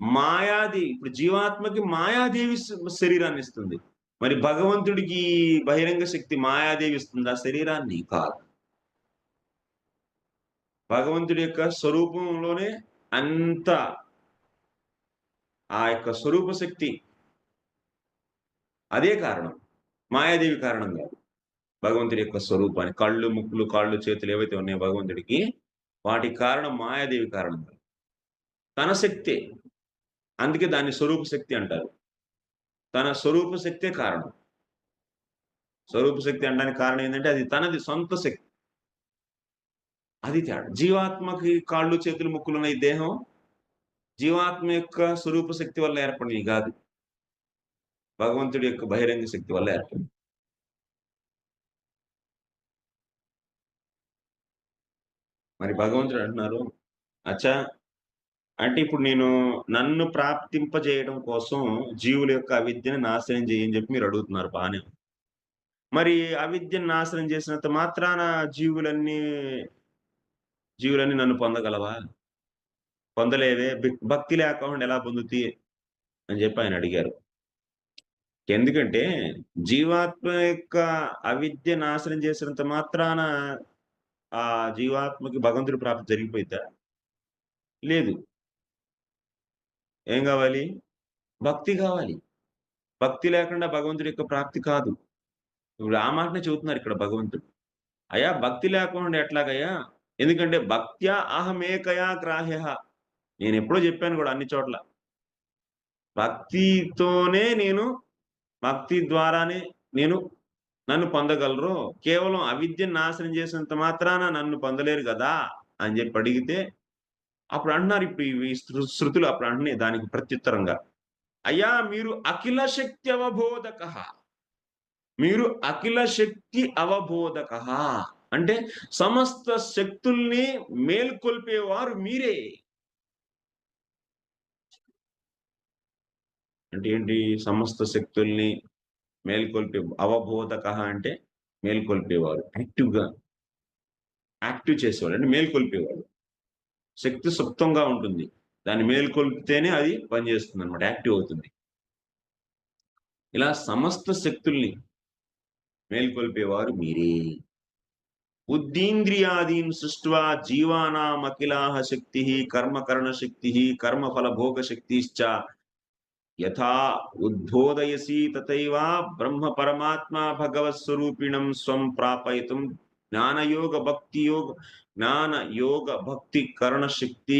మాయాది ఇప్పుడు జీవాత్మకి మాయాదేవి శరీరాన్ని ఇస్తుంది. మరి భగవంతుడికి బహిరంగ శక్తి మాయాదేవి ఇస్తుంది? ఆ శరీరాన్ని కాదు. భగవంతుడి యొక్క స్వరూపంలోనే అంత ఆ యొక్క స్వరూప శక్తి. అదే కారణం. మాయాదేవి కారణం కాదు. భగవంతుడి యొక్క స్వరూపాన్ని కళ్ళు ముక్కులు కాళ్ళు చేతులు ఏవైతే ఉన్నాయో భగవంతుడికి వాటి కారణం మాయాదేవి కారణం కాదు. తన శక్తే. అందుకే దాన్ని స్వరూప శక్తి అంటారు. తన స్వరూప శక్తే కారణం. స్వరూప శక్తి అనడానికి కారణం ఏంటంటే అది తనది సొంత శక్తి. అది తేడా. జీవాత్మకి కాళ్ళు చేతులు ముక్కులు ఉన్న ఈ దేహం జీవాత్మ యొక్క స్వరూప శక్తి వల్ల ఏర్పడినవి కాదు. భగవంతుడి యొక్క బహిరంగ శక్తి వల్ల ఏర్పడింది మరి భగవంతుడు అంటున్నారు అచ్చా అంటే ఇప్పుడు నేను నన్ను ప్రాప్తింపజేయడం కోసం జీవుల యొక్క అవిద్యను నాశనం చేయని చెప్పి మీరు అడుగుతున్నారు బాగానే మరి అవిద్యను నాశనం చేసినంత మాత్రాన జీవులన్నీ జీవులన్నీ నన్ను పొందగలవా? పొందలేవే భక్తి లేకుండా ఎలా పొందుతి? అని చెప్పి ఆయన అడిగారు. ఎందుకంటే జీవాత్మ యొక్క అవిద్య నాశనం చేసినంత మాత్రాన ఆ జీవాత్మకి భగవంతుడి ప్రాప్తి జరిగిపోయిందా లేదు. ఏం కావాలి? భక్తి కావాలి. భక్తి లేకుండా భగవంతుడి యొక్క ప్రాప్తి కాదు. ఇప్పుడు ఆ మాటనే చెబుతున్నారు ఇక్కడ భగవంతుడు. అయ్యా భక్తి లేకుండా ఎట్లాగయ్యా? ఎందుకంటే భక్త్యా అహమేకయా గ్రాహ్య. నేను ఎప్పుడో చెప్పాను కూడా అన్ని చోట్ల. భక్తితోనే నేను భక్తి ద్వారానే నేను నన్ను పొందగలరు. కేవలం అవిద్యను నాశనం చేసినంత మాత్రాన నన్ను పొందలేరు కదా? అని చెప్పి అడిగితే అప్పుడు అంటున్నారు ఇప్పుడు ఈ శృతులు అప్పుడు అంటున్నాయి దానికి ప్రత్యుత్తరంగా. అయ్యా మీరు అఖిల శక్తి అవబోధక. మీరు అఖిల శక్తి అవబోధక. అంటే సమస్త శక్తుల్ని మేల్కొల్పేవారు మీరే. అంటే ఏంటి? సమస్త శక్తుల్ని మేల్కొల్పే అవబోధక అంటే మేల్కొల్పేవారు. యాక్టివ్గా యాక్టివ్ చేసేవాడు అంటే మేల్కొల్పేవాడు శక్తి సుప్తంగా ఉంటుంది. దాన్ని మేల్కొల్పితేనే అది పనిచేస్తుంది అనమాట యాక్టివ్ అవుతుంది. ఇలా సమస్త శక్తుల్ని మేల్కొల్పేవారు మీరే. బుద్ధీంద్రియాదీన్ సృష్ట్వా జీవానామఖిలాహ శక్తి కర్మకరణ శక్తి కర్మఫల భోగ శక్తిశ్చ. యథా ఉద్బోధయసి తథైవ బ్రహ్మ పరమాత్మా భగవత్ స్వరూపిణం స్వం ప్రాపయితుం జ్ఞానయోగ భక్తి యోగ జ్ఞాన యోగ భక్తి కరణ శక్తి